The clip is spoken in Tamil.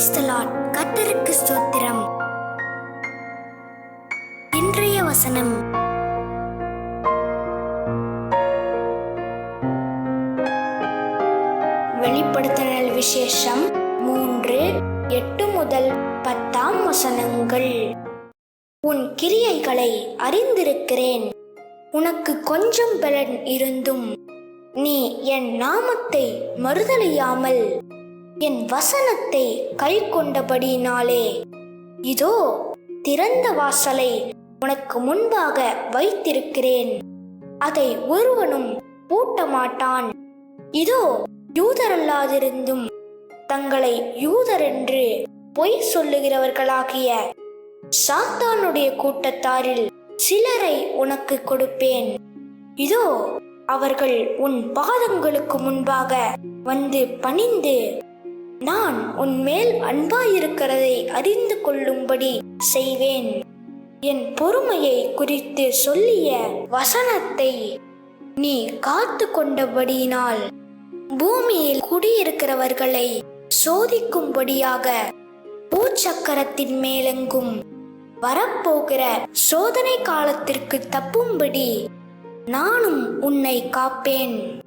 கத்தருக்கு ஸ்தோத்திரம். இன்றைய வசனம். வெளிப்படுத்தினல் விசேஷம் மூன்று எட்டு முதல் பத்தாம் வசனங்கள். உன் கிரியைகளை அறிந்திருக்கிறேன். உனக்கு கொஞ்சம் பலன் இருந்தும் நீ என் நாமத்தை மறுதலியாமல் என் வசனத்தை கை கொண்டபடியினாலே. இதோ திறந்த வாசலை உனக்கு முன்பாக வைத்திருக்கிறேன். அதை ஒருவனும் பூட்ட மாட்டான் இதோ யூதரல்லாதிருந்தும் தங்களை யூதர் என்று பொய் சொல்லுகிறவர்களாகிய சாத்தானுடைய கூட்டத்தாரில் சிலரை உனக்கு கொடுப்பேன். இதோ அவர்கள் உன் பாதங்களுக்கு முன்பாக வந்து பணிந்து நான் உன் மேல் அன்பாயிருக்கிறதை அறிந்து கொள்ளும்படி செய்வேன். என் பொறுமையை குறித்து சொல்லிய வசனத்தை நீ காத்து கொண்டபடியினால் பூமியில் குடியிருக்கிறவர்களை சோதிக்கும்படியாக பூச்சக்கரத்தின் மேலெங்கும் வரப்போகிற சோதனை காலத்திற்கு தப்பும்படி நானும் உன்னை காப்பேன்.